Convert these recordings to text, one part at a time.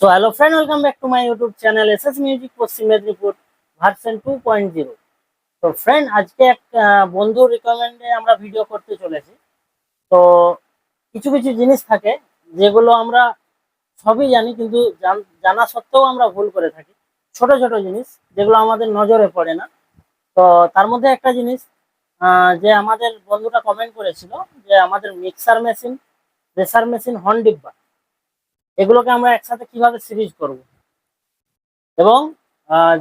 So hello friend welcome back to my YouTube channel S S music Paschim Medinipur version two point zero তো friend আজকে এক বন্ধুর রিকমেন্ডে আমরা video করতে চলেছি। তো, কিছু কিছু জিনিস থাকে, যেগুলো আমরা সবই জানি, কিন্তু জান- সত্ত্বেও আমরা ভুল করে থাকি। ছোট ছোট জিনিস, যেগুলো আমাদের নজরে পড়ে না। তো, তার মধ্যে একটা জিনিস যে আমাদের বন্ধুটা কমেন্ট করেছিল, যে আমাদের mixer machine pressure machine horn ডিব্বা এগুলোকে আমরা একসাথে কীভাবে সিরিজ করব? এবং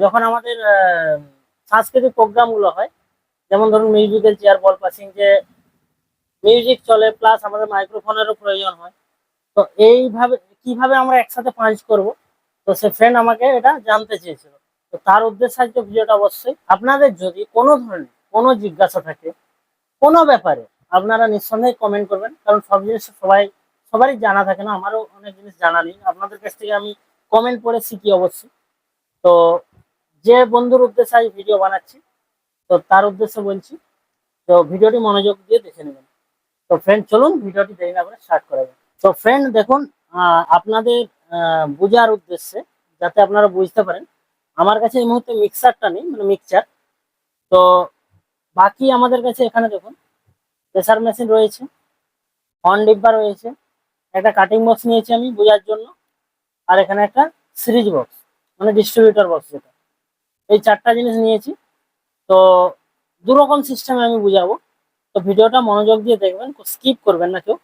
যখন আমাদের সাংস্কৃতিক প্রোগ্রামগুলো হয়, যেমন ধরুন মিউজিক্যাল চেয়ার বল পাসিং যে মিউজিক চলে প্লাস আমাদের মাইক্রোফোনেরও প্রয়োজন হয়, তো এইভাবে, কীভাবে আমরা একসাথে পাঞ্চ করব? তো সে ফ্রেন্ড আমাকে এটা জানতে চেয়েছিল। তো তার উদ্দেশ্যে আজকে ভিডিওটা অবশ্যই আপনাদের যদি কোনো ধরনের কোনো জিজ্ঞাসা থাকে, কোনো ব্যাপারে আপনারা নিঃসন্দেহে কমেন্ট করবেন, কারণ সব জিনিস সবাই সবারই জানা থাকে না, আমারও অনেক জিনিস জানা নেই। আপনাদের কাছ থেকে আমি কমেন্ট করে শিখি অবশ্যই। তো যে বন্ধুর উদ্দেশ্যে আমি ভিডিও বানাচ্ছি, তো তার উদ্দেশ্যে বলছি, তো ভিডিওটি মনোযোগ দিয়ে দেখে নেবেন। তো ফ্রেন্ড চলুন ভিডিওটি দেরি না করে স্টার্ট করা যাক। তো ফ্রেন্ড দেখুন আপনাদের বোঝার উদ্দেশ্যে, যাতে আপনারা বুঝতে পারেন, আমার কাছে এই মুহূর্তে মিক্সারটা নেই মানে মিক্সচার তো বাকি আমাদের কাছে এখানে দেখুন প্রেসার মেশিন রয়েছে হর্ন ডিব্বা রয়েছে একটা কাটিং বক্স নিয়েছি আমি বোঝার জন্য। আর এখানে একটা সিরিজ বক্স মানে ডিস্ট্রিবিউটর বক্স যেটা। এই চারটা জিনিস নিয়েছি। তো দু রকম সিস্টেমে আমি বুঝাবো। তো ভিডিওটা মনোযোগ দিয়ে দেখবেন স্কিপ করবেন না কেউ।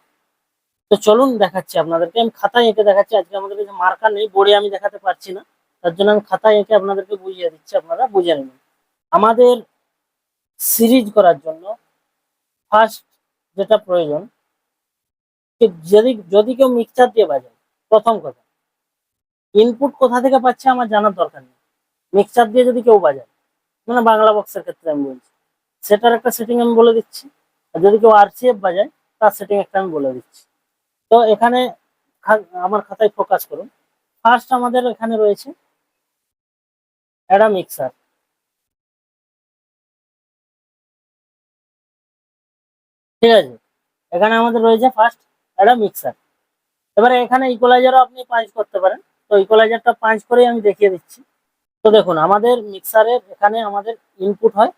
তো চলুন দেখাচ্ছি আপনাদেরকে। আমি খাতায় এঁকে দেখাচ্ছি। আজকে আমাদের কাছে মার্কার নেই বোর্ডে আমি দেখাতে পারছি না। তার জন্য আমি খাতায় এঁকে আপনাদেরকে বুঝিয়ে দিচ্ছি, আপনারা বুঝে নেবেন। আমাদের সিরিজ করার জন্য ফার্স্ট যেটা প্রয়োজন যদি যদি কেউ মিক্সচার দিয়ে বাজায়, প্রথম কথা। ইনপুট কোথা থেকে পাচ্ছে আমার জানার দরকার নেই। মিক্সচার দিয়ে যদি কেউ বাজায় মানে বাংলা বক্সের ক্ষেত্রে আমি বলছি। সেটার একটা সেটিং আমি বলে দিচ্ছি। আর যদি কেউ আরসিএফ বাজায়, তার সেটিং একটা আমি বলে দিচ্ছি। তো এখানে আমার খাতায় ফোকাস করুন। ফার্স্ট আমাদের এখানে রয়েছে একটা মিক্সার ঠিক আছে? এখানে আমাদের রয়েছে ফার্স্ট একটা মিক্সার এবারে এখানে ইকুয়ালাইজারও আপনি পাঞ্চ করতে পারেন। তো ইকুয়ালাইজারটা পাঞ্চ করেই আমি দেখিয়ে দিচ্ছি। তো দেখুন, আমাদের মিক্সারের এখানে আমাদের ইনপুট হয়।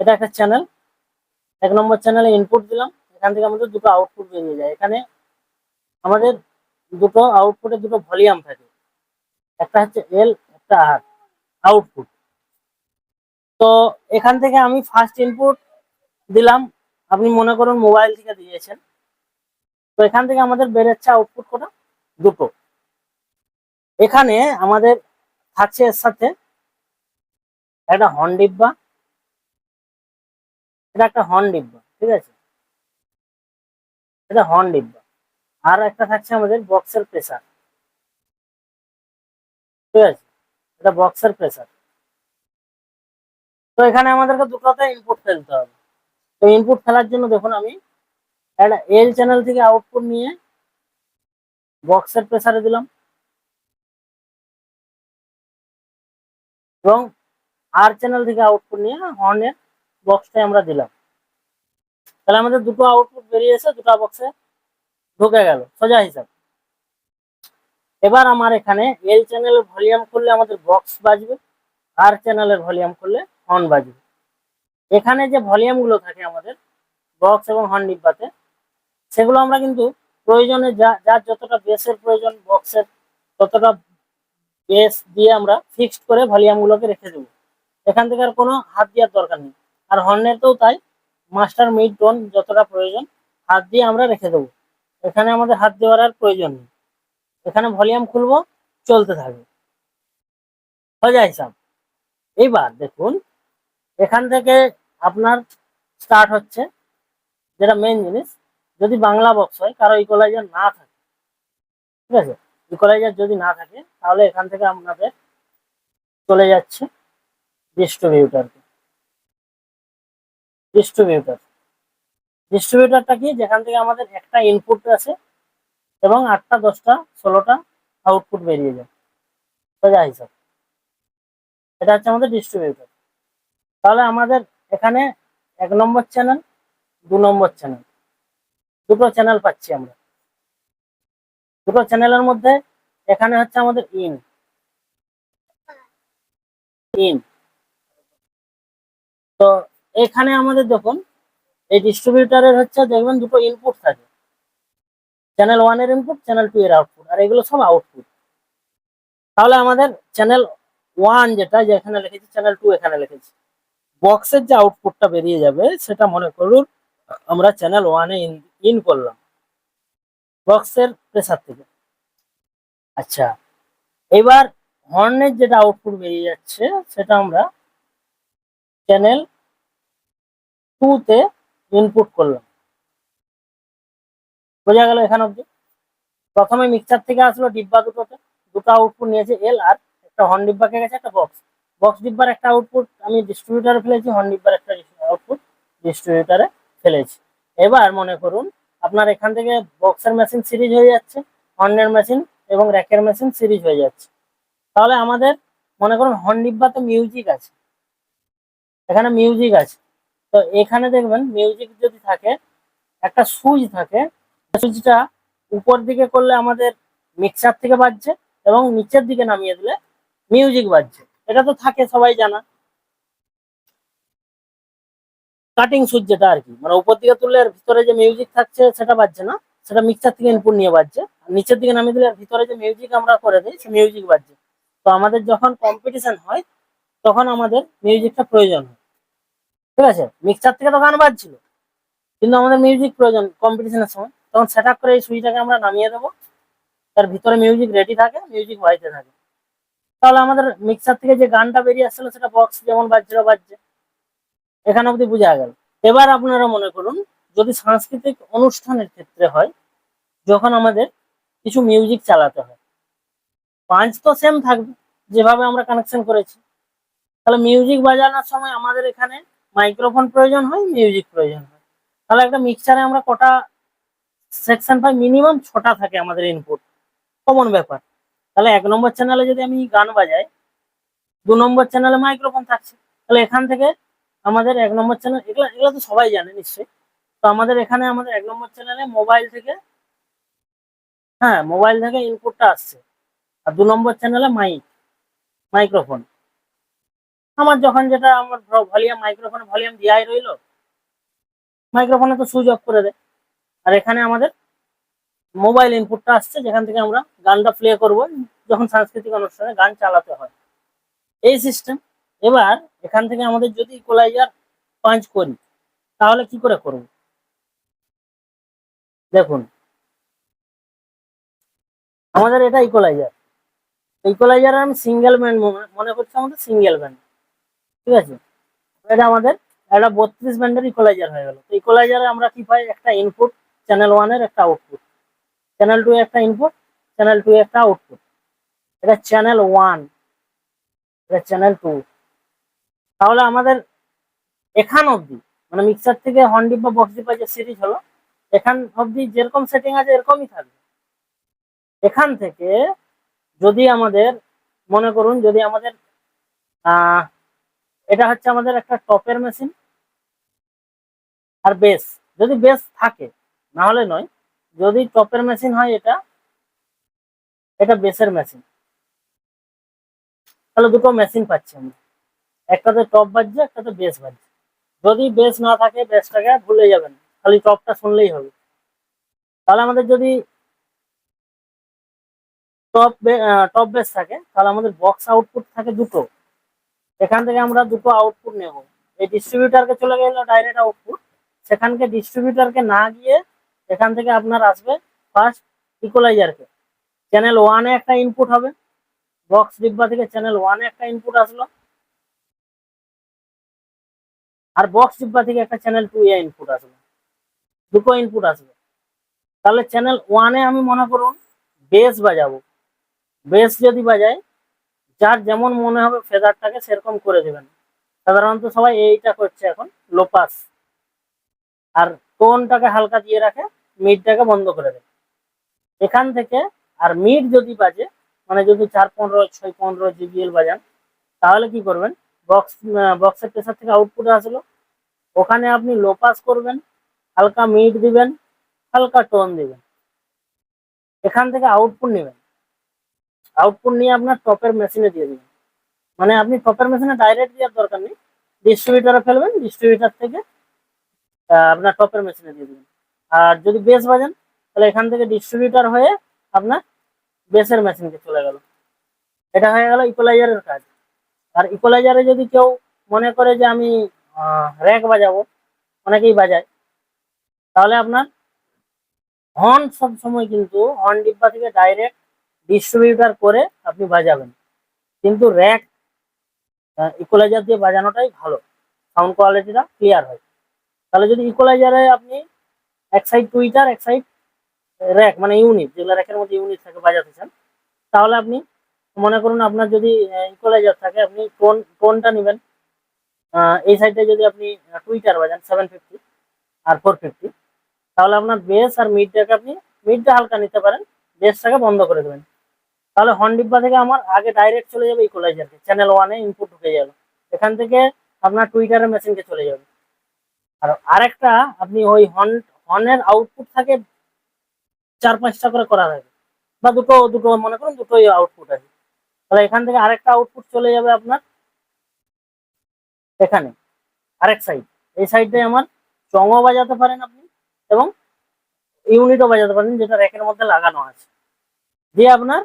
এটা একটা চ্যানেল এক নম্বর চ্যানেলে ইনপুট দিলাম। এখান থেকে আমাদের দুটো আউটপুট বেরিয়ে যায়। এখানে আমাদের দুটো আউটপুটে দুটো ভলিউম থাকে। একটা হচ্ছে এল একটা আর আউটপুট তো এখান থেকে আমি ফার্স্ট ইনপুট দিলাম। আপনি মনে করুন মোবাইল থেকে দিয়েছেন। তো এখান থেকে আমাদের বেরোচ্ছে আউটপুট কটা দুটো। এখানে আমাদের থাকছে এর সাথে একটা হর্ন ডিব্বা, এটা একটা হর্ন ডিব্বা, ঠিক আছে? এটা হর্ন ডিব্বা। আর একটা থাকছে আমাদের বক্সের প্রেসার ঠিক আছে? এটা বক্সের প্রেসার তো এখানে আমাদেরকে দুটোতে ইনপুট ফেলতে হবে। তো ইনপুট ফেলার জন্য দেখুন আমি একটা এল চ্যানেল থেকে আউটপুট নিয়ে বক্সের প্রেসারে দিলাম। এবং আর চ্যানেল থেকে আউটপুট নিয়ে হর্নের বক্সটাই আমরা দিলাম। তাহলে আমাদের দুটো আউটপুট বেরিয়ে এসে দুটো বক্সে ঢুকে গেল। সোজা হিসাব। এবার আমার এখানে এল চ্যানেলের ভলিউম করলে আমাদের বক্স বাজবে আর চ্যানেলের ভলিউম করলে হর্ন বাজবে। এখানে যে ভলিউমগুলো থাকে আমাদের বক্স এবং হর্ন ডিব্বাতে সেগুলো আমরা কিন্তু প্রয়োজনে যা, যার যতটা বেসের প্রয়োজন, বক্সের ততটা বেস দিয়ে আমরা ফিক্সড করে ভলিউম গুলোকে রেখে দেবো। এখান থেকে আর কোনো হাত দেওয়ার দরকার নেই। আর হর্নেতেও তাই মাস্টার মিড টোন যতটা প্রয়োজন, হাত দিয়ে আমরা রেখে দেবো। এখানে আমাদের হাত দেওয়ার আর প্রয়োজন নেই। এখানে ভলিউম খুলবো, চলতে থাকবে। সোজা হিসাব। এইবার দেখুন, এখান থেকে আপনার স্টার্ট হচ্ছে, যেটা মেন জিনিস যদি বাংলা বক্স হয়, কারও ইকোলাইজার না থাকে, ঠিক আছে? ইকোলাইজার যদি না থাকে, তাহলে এখান থেকে আপনাদের চলে যাচ্ছে ডিস্ট্রিবিউটারকে ডিস্ট্রিবিউটার ডিস্ট্রিবিউটারটা কি? যেখান থেকে আমাদের একটা ইনপুট আছে এবং আটটা, দশটা, ষোলোটা আউটপুট বেরিয়ে যায়। সোজা হিসাব। এটা হচ্ছে আমাদের ডিস্ট্রিবিউটার তাহলে আমাদের এখানে এক নম্বর চ্যানেল দু নম্বর চ্যানেল দুটো চ্যানেল পাচ্ছি আমরা। দুটো চ্যানেলের মধ্যে এখানে হচ্ছে আমাদের ইন ইন তো এখানে আমাদের দেখুন, এই ডিস্ট্রিবিউটারের হচ্ছে দেখবেন দুটো ইনপুট থাকে। চ্যানেল ওয়ানের ইনপুট চ্যানেল টু এর আউটপুট আর এগুলো সব আউটপুট তাহলে আমাদের চ্যানেল ওয়ান যেটা, যে এখানে লিখেছি চ্যানেল টু এখানে লিখেছি। বক্সের যে আউটপুটটা বেরিয়ে যাবে, সেটা মনে করুন, আমরা চ্যানেল ওয়ানে ইন করলাম। বক্সের প্রেসার থেকে। আচ্ছা এবার হর্নের যেটা আউটপুট বেরিয়ে যাচ্ছে, সেটা আমরা চ্যানেল টু তে ইনপুট করলাম। বোঝা গেল এখানে অব্দি প্রথমে মিক্সার থেকে আসলো ডিব্বা দুটোতে। দুটো আউটপুট নিয়েছে এল আর একটা হর্ন ডিব্বাকে গেছে একটা বক্স বক্স ডিব্বার একটা আউটপুট আমি ডিস্ট্রিবিউটারে ফেলেছি হর্ন ডিব্বার একটা আউটপুট ডিস্ট্রিবিউটারে ফেলেছি। এবার মনে করুন, আপনার এখান থেকে বক্সের মেশিন সিরিজ হয়ে যাচ্ছে হর্নের মেশিন এবং র্যাকের মেশিন সিরিজ হয়ে যাচ্ছে। তাহলে আমাদের মনে করুন হর্ন ডিব্বাতে মিউজিক আছে। এখানে মিউজিক আছে। তো এখানে দেখবেন মিউজিক যদি থাকে, একটা সুইচ থাকে সুইচটা উপর দিকে করলে আমাদের মিক্সার থেকে বাজছে এবং নিচের দিকে নামিয়ে দিলে মিউজিক বাজছে। এটা তো থাকে, সবাই জানা। কাটিং সুইচ যেটা আর কি। মানে উপর দিকে তুললে ভিতরে যে মিউজিক থাকছে সেটা বাজছে না, সেটা মিক্সার থেকে ইনপুট নিয়ে বাজছে। আর নিচের দিকে নামিয়ে দিলে ভিতরে যে মিউজিক আমরা করে দিই, সে মিউজিক বাজছে। তো আমাদের যখন কম্পিটিশন হয়, তখন আমাদের মিউজিকটা প্রয়োজন হয়। ঠিক আছে? মিক্সার থেকে তো গান বাজছিল। কিন্তু আমাদের মিউজিক প্রয়োজন কম্পিটিশনের সময়। তখন সেট আপ করে এই সুইচটাকে আমরা নামিয়ে দেবো। তার ভিতরে মিউজিক রেডি থাকে মিউজিক বাজতে থাকে। তাহলে আমাদের মিক্সার থেকে যে গানটা বেরিয়ে আসছিল, সেটা বক্স যেমন বাজছিল, বাজছে। এখানে অবধি বোঝা গেল। এবার আপনারা মনে করুন, যদি সাংস্কৃতিক অনুষ্ঠানের ক্ষেত্রে হয়, যখন আমাদের কিছু মিউজিক চালাতে হয় পাঁচ তো সেম থাকবে, যেভাবে আমরা কানেকশন করেছি। তাহলে মিউজিক বাজানোর সময় আমাদের এখানে মাইক্রোফোন প্রয়োজন হয় মিউজিক প্রয়োজন হয়। তাহলে একটা মিক্সারে আমরা কটা সেকশন পাই মিনিমাম ছটা থাকে আমাদের ইনপুট কমন ব্যাপার। তাহলে এক নম্বর চ্যানেলে যদি আমি গান বাজাই, দু নম্বর চ্যানেলে মাইক্রোফোন থাকছে, তাহলে এখান থেকে আমাদের এক নম্বর চ্যানেল এগুলো এগুলো তো সবাই জানে নিশ্চয়ই। তো আমাদের এখানে আমাদের এক নম্বর চ্যানেলে মোবাইল থেকে হ্যাঁ মোবাইল থেকে ইনপুটটা আসছে। আর দু নম্বর চ্যানেলে মাইক মাইক্রোফোন আমার যখন যেটা, আমার ভলিউম মাইক্রোফোনে ভলিউম দেওয়াই রইল মাইক্রোফোনে তো সুইচ অফ করে দেয়। আর এখানে আমাদের মোবাইল ইনপুটটা আসছে, যেখান থেকে আমরা গানটা প্লে করব, যখন সাংস্কৃতিক অনুষ্ঠানে গান চালাতে হয়। এই সিস্টেম এবার এখান থেকে আমাদের যদি ইকুয়ালাইজার পাঞ্চ করি, তাহলে কি করে করব? দেখুন, আমাদের এটা ইকুয়ালাইজার ইকুয়ালাইজার আমি সিঙ্গেল ব্যান্ড মনে করছি আমাদের সিঙ্গেল ব্যান্ড ঠিক আছে? এটা আমাদের একটা বত্রিশ ব্যান্ডের ইকোলাইজার হয়ে গেল। তো ইকুয়ালাইজারে আমরা কি পাই? একটা ইনপুট চ্যানেল ওয়ানের একটা আউটপুট চ্যানেল টু একটা ইনপুট চ্যানেল টু একটা আউটপুট এটা চ্যানেল ওয়ান এটা চ্যানেল টু তাহলে আমাদের এখান অবধি মানে মিক্সার থেকে হন্ডিপ বা বক্স ডিপা যে সিরিজ হলো, এখান অবধি যেরকম সেটিং আছে এরকমই থাকবে। এখান থেকে যদি আমাদের, মনে করুন যদি আমাদের এটা হচ্ছে আমাদের একটা টপের মেশিন আর বেস যদি বেস থাকে না হলে নয়, যদি টপের মেশিন হয় এটা এটা বেসের মেশিন তাহলে দুটো মেশিন পাচ্ছি আমরা। একটাতে টপ বাজছে একটাতে বেস বাজছে। যদি বেস না থাকে বেসটাকে ভুলে যাবেন খালি টপটা শুনলেই হবে। তাহলে আমাদের যদি টপ টপ বেস থাকে, তাহলে আমাদের বক্স আউটপুট থাকে দুটো। এখান থেকে আমরা দুটো আউটপুট নেব। এই ডিস্ট্রিবিউটারকে চলে গেল ডাইরেক্ট আউটপুট সেখানকে ডিস্ট্রিবিউটারকে না গিয়ে এখান থেকে আপনার আসবে ফার্স্ট ইকুয়ালাইজারকে চ্যানেল ওয়ানে একটা ইনপুট হবে। বক্স ডিব্বা থেকে চ্যানেল ওয়ানে একটা ইনপুট আসলো। আর বক্স ডিব্বা থেকে একটা চ্যানেল টু এ ইনপুট আসবে। দুটো ইনপুট আসবে। তাহলে চ্যানেল ওয়ানে আমি মনে করুন বেস বাজাবো। বেস যদি বাজাই, যার যেমন মনে হবে ফেদারটাকে সেরকম করে দেবেন। সাধারণত সবাই এইটা করছে এখন লোপাস আর টোনটাকে হালকা দিয়ে রাখে মিডটাকে বন্ধ করে দেয় এখান থেকে আর মিড যদি বাজে মানে যদি চার পনেরো, ছয় পনেরো জিবিএল বাজান, তাহলে কি করবেন? বক্স বক্সের প্রেসার থেকে আউটপুট আসলো। ওখানে আপনি লো পাস করবেন, হালকা মিট দিবেন, হালকা টোন দিবেন। এখান থেকে আউটপুট নেবেন। আউটপুট নিয়ে আপনার টপের মেশিনে দিয়ে দিবেন। মানে আপনি টপের মেশিনে ডাইরেক্ট দেওয়ার দরকার নেই। ডিস্ট্রিবিউটারে ফেলবেন ডিস্ট্রিবিউটার থেকে আপনার টপের মেশিনে দিয়ে দিবেন। আর যদি বেস বাজান, তাহলে এখান থেকে ডিস্ট্রিবিউটার হয়ে আপনার বেসের মেশিনকে চলে গেল। এটা হয়ে গেল ইকুয়ালাইজারের কাজ। আর ইকুয়ালাইজারে যদি কেউ মনে করে যে আমি র্যাক বাজাবো, অনেকেই বাজায়, তাহলে আপনার হর্ন সব সময় কিন্তু হর্ন ডিব্বা থেকে ডাইরেক্ট ডিস্ট্রিবিউটার করে আপনি বাজাবেন। কিন্তু র্যাক ইকোলাইজার দিয়ে বাজানোটাই ভালো সাউন্ড কোয়ালিটিটা ক্লিয়ার হয়। তাহলে যদি ইকুয়ালাইজারে আপনি এক সাইড টুইটার এক সাইড র্যাক মানে ইউনিট যেগুলো র্যাকের মধ্যে ইউনিট থাকে বাজাতে চান, তাহলে আপনি মনে করুন আপনার যদি ইকুয়ালাইজার থাকে, আপনি টোন টোনটা নেবেন। এই সাইডে যদি আপনি টুইটার বাজান সেভেন ফিফটি আর ফোর ফিফটি তাহলে আপনার বেস আর মিডটাকে আপনি মিডটা হালকা নিতে পারেন বেসটাকে বন্ধ করে দেবেন। তাহলে হর্ন ডিব্বা থেকে আমার আগে ডাইরেক্ট চলে যাবে ইকুয়ালাইজারকে চ্যানেল ওয়ানে ইনপুট ঢুকে যাবে। এখান থেকে আপনার টুইটারের মেশিনকে চলে যাবে। আর আরেকটা, আপনি ওই হর্ন হর্নের আউটপুট থাকে, চার পাঁচটা করে করা থাকে। বা দুটো দুটো, মনে করুন দুটোই আউটপুট আছে। তাহলে এখান থেকে আরেকটা আউটপুট চলে যাবে আপনার এখানে, আরেক সাইড এই সাইডটাই আমার চঙও বাজাতে পারেন আপনি এবং ইউনিটও বাজাতে পারেন যেটা র্যাকের মধ্যে লাগানো আছে। দিয়ে আপনার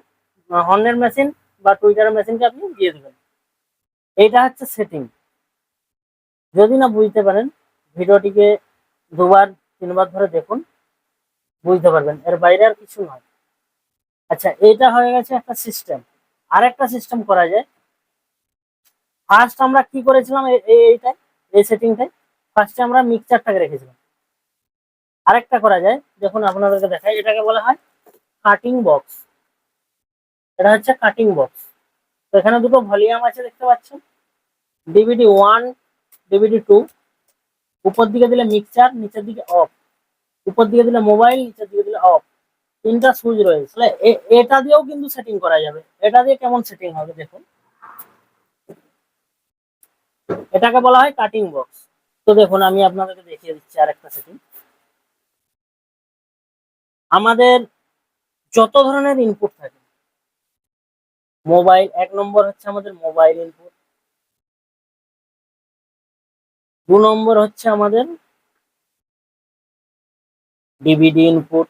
হর্নের মেশিন বা টুইটারের মেশিনকে আপনি দিয়ে দেবেন। এইটা হচ্ছে সেটিং যদি না বুঝতে পারেন, ভিডিওটিকে দুবার, তিনবার ধরে দেখুন, বুঝতে পারবেন। এর বাইরে আর কিছু নয়। আচ্ছা এটা হয়ে গেছে একটা সিস্টেম আর একটা সিস্টেম করা যায়। ফার্স্ট আমরা কি করেছিলাম এইটাই এই সেটিংটাই ফার্স্টে আমরা মিক্সচারটাকে রেখেছিলাম। আরেকটা করা যায় দেখুন আপনাদেরকে দেখাই, এটাকে বলা হয় কাটিং বক্স এটা হচ্ছে কাটিং বক্স তো এখানে দুটো ভলিউম আছে দেখতে পাচ্ছেন। ডিভিডি ওয়ান ডিভিডি টু উপর দিকে দিলে মিক্সচার নিচের দিকে অফ উপর দিকে দিলে মোবাইল নিচের দিকে দিলে অফ তিনটা সুইচ রয়েছে। এটা দিয়েও কিন্তু সেটিং করা যাবে। এটা দিয়ে কেমন সেটিং হবে দেখুন। এটাকে বলা হয় কাটিং বক্স তো দেখুন, আমি আপনাদেরকে দেখিয়ে দিচ্ছি আরেকটা সেটিং আমাদের যত ধরনের ইনপুট থাকে মোবাইল এক নম্বর হচ্ছে আমাদের মোবাইল ইনপুট দু নম্বর হচ্ছে আমাদের ডিভিডি ইনপুট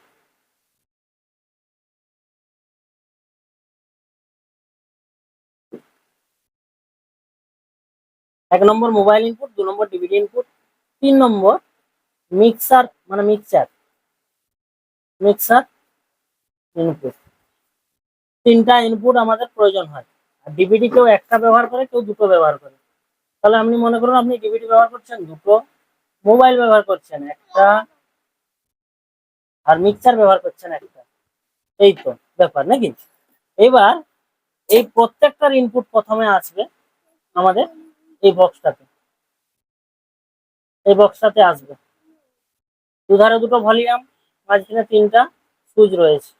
এক নম্বর মোবাইল ইনপুট দু নম্বর ডিভিডি ইনপুট তিন নম্বর মিক্সার মানে মিক্সার মিক্সার ইনপুট তিনটা ইনপুট আমাদের প্রয়োজন হয়। আর ডিভিডি কেউ একটা ব্যবহার করে, কেউ দুটো ব্যবহার করে। তাহলে আপনি মনে করুন, আপনি ডিভিডি ব্যবহার করছেন, দুটো মোবাইল ব্যবহার করছেন, একটা আর মিক্সার ব্যবহার করছেন একটা। এই তো ব্যাপার, নাকি? এবার এই প্রত্যেকটার ইনপুট প্রথমে আসবে আমাদের এই বক্সটাতে এই বক্সটাতে আসবে। দুধারে দুটো ভলিউম, মাঝখানে তিনটা সুইচ রয়েছে।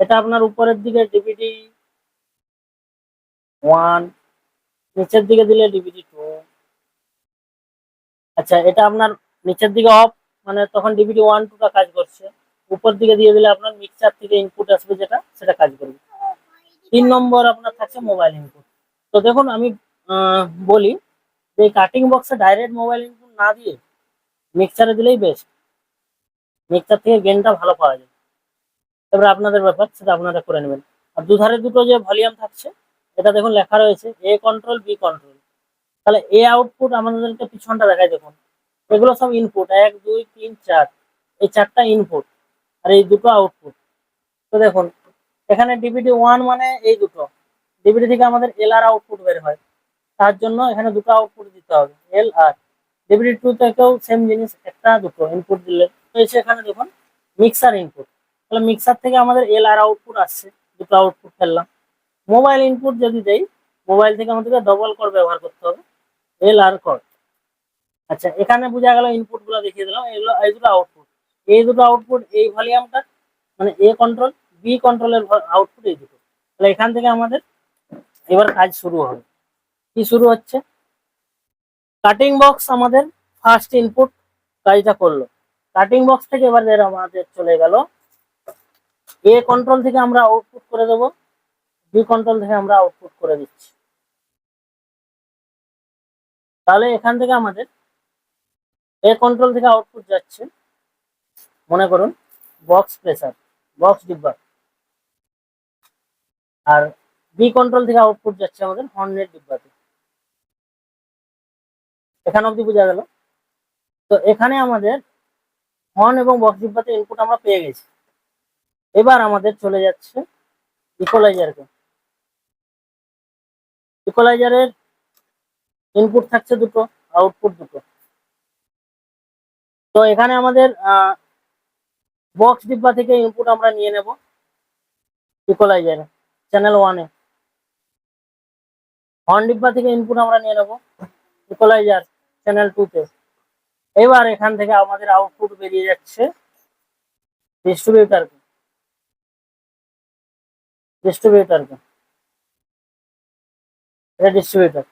এটা আপনার উপরের দিকে ডিভিডি ওয়ান নিচের দিকে দিলে ডিভিডি টু আচ্ছা এটা আপনার নিচের দিকে অফ মানে তখন ডিভিডি ওয়ান টুটা কাজ করছে। উপর দিকে দিয়ে দিলে আপনার মিক্সার থেকে ইনপুট আসবে যেটা, সেটা কাজ করবে। তিন নম্বর আপনার থাকছে মোবাইল ইনপুট তো দেখুন, আমি বলি যে কাটিং বক্সে ডাইরেক্ট মোবাইল ইনপুট না দিয়ে মিক্সারে দিলেই বেস্ট মিক্সার থেকে গেনটা ভালো পাওয়া যায়। এবার আপনাদের ব্যাপার, সেটা আপনারা করে নেবেন। আর দুধারে দুটো যে ভলিউম থাকছে, এটা দেখুন লেখা রয়েছে এ কন্ট্রোল বি কন্ট্রোল তাহলে এ আউটপুট আমাদেরকে পিছনটা দেখায় দেখুন। এগুলো সব ইনপুট এক, দুই, তিন, চার। এই চারটা ইনপুট আর এই দুটো আউটপুট তো দেখুন, এখানে ডিভিডি ওয়ান মানে এই দুটো। ডিভিডি থেকে আমাদের এল আর আউটপুট বের হয়। তার জন্য এখানে দুটো আউটপুট দিতে হবে এল আর ডিভিডি টু থেকেও সেম জিনিস একটা দুটো ইনপুট দিলে। তো রয়েছে এখানে দেখুন মিক্সার ইনপুট তাহলে মিক্সার থেকে আমাদের এল আর আউটপুট আসছে, দুটো আউটপুট ফেললাম মোবাইল ইনপুট যদি দেই মোবাইল থেকে আমাদেরকে ডবল কর ব্যবহার করতে হবে এল আর কর আচ্ছা এখানে বোঝা গেল ইনপুটগুলো দেখিয়ে দিলাম, এগুলো, এই দুটো আউটপুট এই দুটো আউটপুট এই ভলিউমটা মানে এ কন্ট্রোল বি কন্ট্রোলের আউটপুট এই দুটো। তাহলে এখান থেকে আমাদের এবার কাজ শুরু হবে। কি শুরু হচ্ছে? কাটিং বক্স আমাদের ফার্স্ট ইনপুট কাজটা করল। কাটিং বক্স থেকে এবার আমাদের চলে গেল। এ কন্ট্রোল থেকে আমরা আউটপুট করে দেব। বি কন্ট্রোল থেকে আমরা আউটপুট করে দিচ্ছি। তাহলে এখান থেকে আমাদের এ কন্ট্রোল থেকে আউটপুট যাচ্ছে। মনে করুন বক্স প্রেসার বক্স ডিব্বা আর বি কন্ট্রোল থেকে আউটপুট যাচ্ছে আমাদের হর্নের ডিব্বাতে এখানে অবধি বোঝা গেল। তো এখানে আমাদের হর্ন এবং বক্স ডিব্বাতে ইনপুট আমরা পেয়ে গেছি। এবার আমাদের চলে যাচ্ছে ইকোলাইজারকে ইকোলাইজারের ইনপুট থাকছে দুটো আউটপুট দুটো। তো এখানে আমাদের বক্স ডিব্বা থেকে ইনপুট আমরা নিয়ে নেব ইকোলাইজারে চ্যানেল ওয়ানে হর্ন ডিব্বা থেকে ইনপুট আমরা নিয়ে নেব ইকোলাইজার চ্যানেল টুতে এবার এখান থেকে আমাদের আউটপুট বেরিয়ে যাচ্ছে ডিস্ট্রিবিউটারকে ডিস্ট্রিবিউটারকে এটা ডিস্ট্রিবিউটার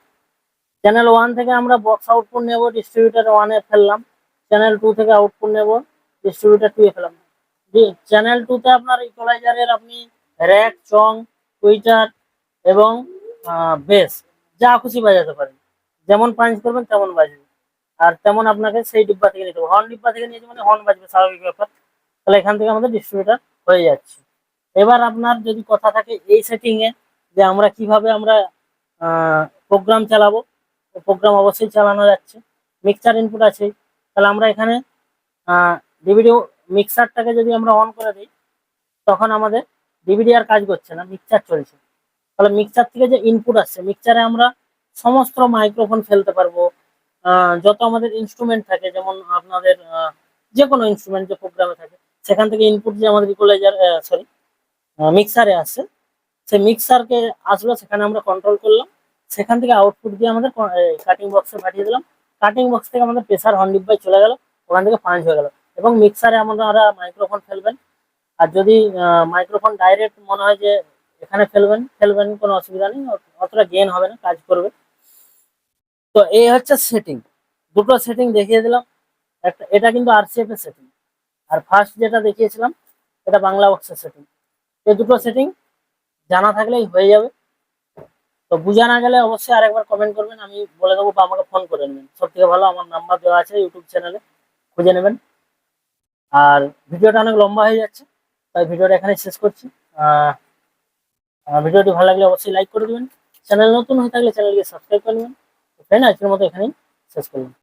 চ্যানেল ওয়ান থেকে আমরা বক্স আউটপুট নেব ডিস্ট্রিবিউটার ওয়ানে ফেললাম। চ্যানেল টু থেকে আউটপুট নেব ডিস্ট্রিবিউটার টু এ ফেললাম। চ্যানেল টুতে আপনার ইকুয়ালাইজারের আপনি র্যাক চং টুইটার এবং বেস যা খুশি বাজাতে পারেন। যেমন পাঞ্চ করবেন, তেমন বাজবে আর তেমন আপনাকে সেই ডিব্বা থেকে নিতে হবে। হর্ন ডিব্বা থেকে নিয়েছে মানে হর্ন বাজবে, স্বাভাবিক ব্যাপার। তাহলে এখান থেকে আমাদের ডিস্ট্রিবিউটার হয়ে যাচ্ছে। এবার আপনার যদি কথা থাকে এই সেটিংয়ে যে আমরা কীভাবে আমরা প্রোগ্রাম চালাবো প্রোগ্রাম অবশ্যই চালানো যাচ্ছে। মিক্সার ইনপুট আছে। তাহলে আমরা এখানে ডিভিডি মিক্সারটাকে যদি আমরা অন করে দিই, তখন আমাদের ডিভিডি আর কাজ করছে না মিক্সার চলছে। তাহলে মিক্সার থেকে যে ইনপুট আসছে মিক্সারে আমরা সমস্ত মাইক্রোফোন ফেলতে পারব যত আমাদের ইনস্ট্রুমেন্ট থাকে, যেমন আপনাদের যে কোনো ইনস্ট্রুমেন্ট যে প্রোগ্রামে থাকে, সেখান থেকে ইনপুট যে আমাদের ইকুয়ালাইজার সরি মিক্সারে আসে সেই মিক্সারকে আসলো, সেখানে আমরা কন্ট্রোল করলাম, সেখান থেকে আউটপুট দিয়ে আমাদের কাটিং বক্সে পাঠিয়ে দিলাম কাটিং বক্স থেকে আমাদের প্রেসার হর্ন ডিব্বায় চলে গেল, ওখান থেকে পাঞ্চ হয়ে গেল, এবং মিক্সারে আপনারা মাইক্রোফোন ফেলবেন, আর যদি মাইক্রোফোন ডাইরেক্ট মনে হয় যে এখানে ফেলবেন ফেলবেন কোনো অসুবিধা নেই, অতটা গেন হবে না, কাজ করবে। তো এই হচ্ছে সেটিং দুটো সেটিং দেখিয়ে দিলাম। একটা, এটা কিন্তু আরসিএফ এর সেটিং আর ফার্স্ট যেটা দেখিয়েছিলাম, এটা বাংলা বক্সের সেটিং এই দুটো সেটিং জানা থাকলেই হয়ে যাবে। তো বোঝা না গেলে অবশ্যই আরেকবার কমেন্ট করবেন। আমি বলে দেবো বা আমাকে ফোন করে নেবেন। সব থেকে ভালো আমার নাম্বার দেওয়া আছে ইউটিউব চ্যানেলে খুঁজে নেবেন। আর ভিডিওটা অনেক লম্বা হয়ে যাচ্ছে, তাই ভিডিওটা এখানে শেষ করছি। ভিডিওটি ভালো লাগলে অবশ্যই লাইক করে দেবেন। চ্যানেল নতুন হয়ে থাকলে চ্যানেলকে সাবস্ক্রাইব করে নেবেন। ফ্রেন্ড আজকের মতো এখানেই শেষ করলাম।